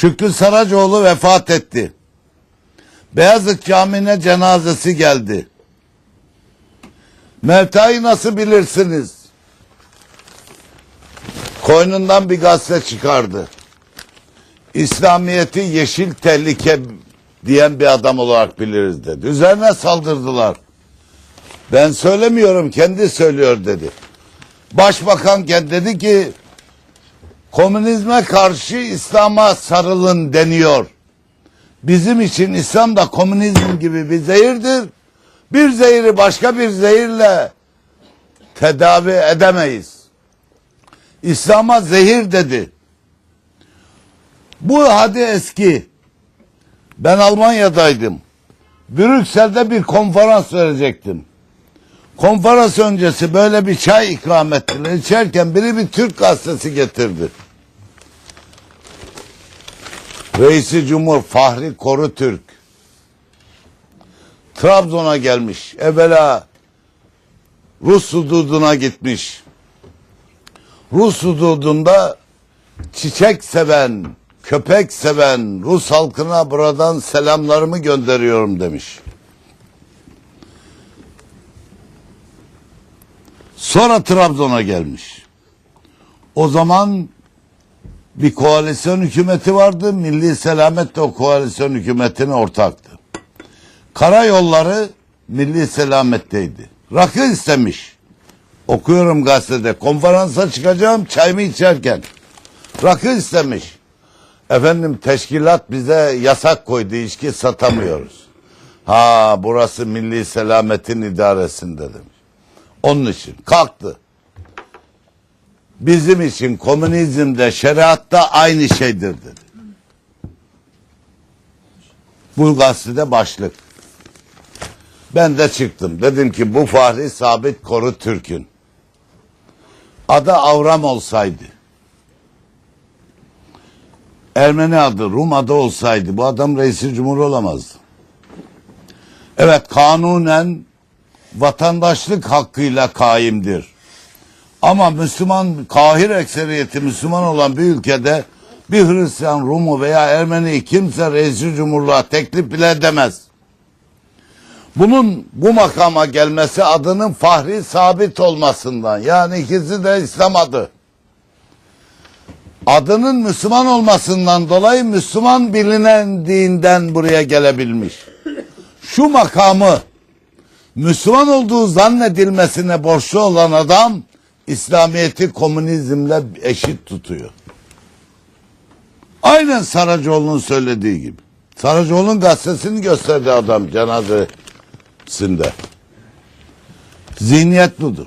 Şükrü Saracoğlu vefat etti. Beyazıt Camii'ne cenazesi geldi. Mevtayı nasıl bilirsiniz? Koynundan bir gazete çıkardı. İslamiyet'i yeşil tehlike diyen bir adam olarak biliriz dedi. Üzerine saldırdılar. Ben söylemiyorum kendi söylüyor dedi. Başbakanken dedi ki komünizme karşı İslam'a sarılın deniyor. Bizim için İslam da komünizm gibi bir zehirdir. Bir zehiri başka bir zehirle tedavi edemeyiz. İslam'a zehir dedi. Bu hadi eski. Ben Almanya'daydım. Brüksel'de bir konferans verecektim. Konferans öncesi böyle bir çay ikram ettiler. İçerken biri bir Türk gazetesi getirdi. Reisi Cumhur Fahri Koru Türk. Trabzon'a gelmiş. Evvela Rus hududuna gitmiş. Rus hududunda çiçek seven, köpek seven Rus halkına buradan selamlarımı gönderiyorum demiş. Sonra Trabzon'a gelmiş. O zaman bir koalisyon hükümeti vardı. Milli Selamet de o koalisyon hükümetine ortaktı. Karayolları Milli Selamet'teydi. Rakı istemiş. Okuyorum gazetede. Konferansa çıkacağım çayımı içerken. Rakı istemiş. Efendim teşkilat bize yasak koydu. içki satamıyoruz. Ha burası Milli Selamet'in idaresinde demiş. Onun için kalktı. Bizim için komünizmde, şeriatta aynı şeydir dedi. Bu gazetede başlık. Ben de çıktım. Dedim ki bu Fahri Sabit Koru Türk'ün. Adı Avram olsaydı. Ermeni adı, Rum adı olsaydı bu adam reisi cumhur olamazdı. Evet kanunen vatandaşlık hakkıyla kaimdir. Ama Müslüman, kahir ekseriyeti Müslüman olan bir ülkede bir Hristiyan, Rumu veya Ermeni kimse reisi cumhurluğa teklif bile edemez. Bunun bu makama gelmesi adının fahri sabit olmasından. Yani ikisi de İslam adı. Adının Müslüman olmasından dolayı Müslüman bilinendiğinden buraya gelebilmiş. Şu makamı Müslüman olduğu zannedilmesine borçlu olan adam İslamiyet'i komünizmle eşit tutuyor. Aynen Saracoğlu'nun söylediği gibi. Saracoğlu'nun gazetesini gösterdi adam cenazesinde. Zihniyet budur.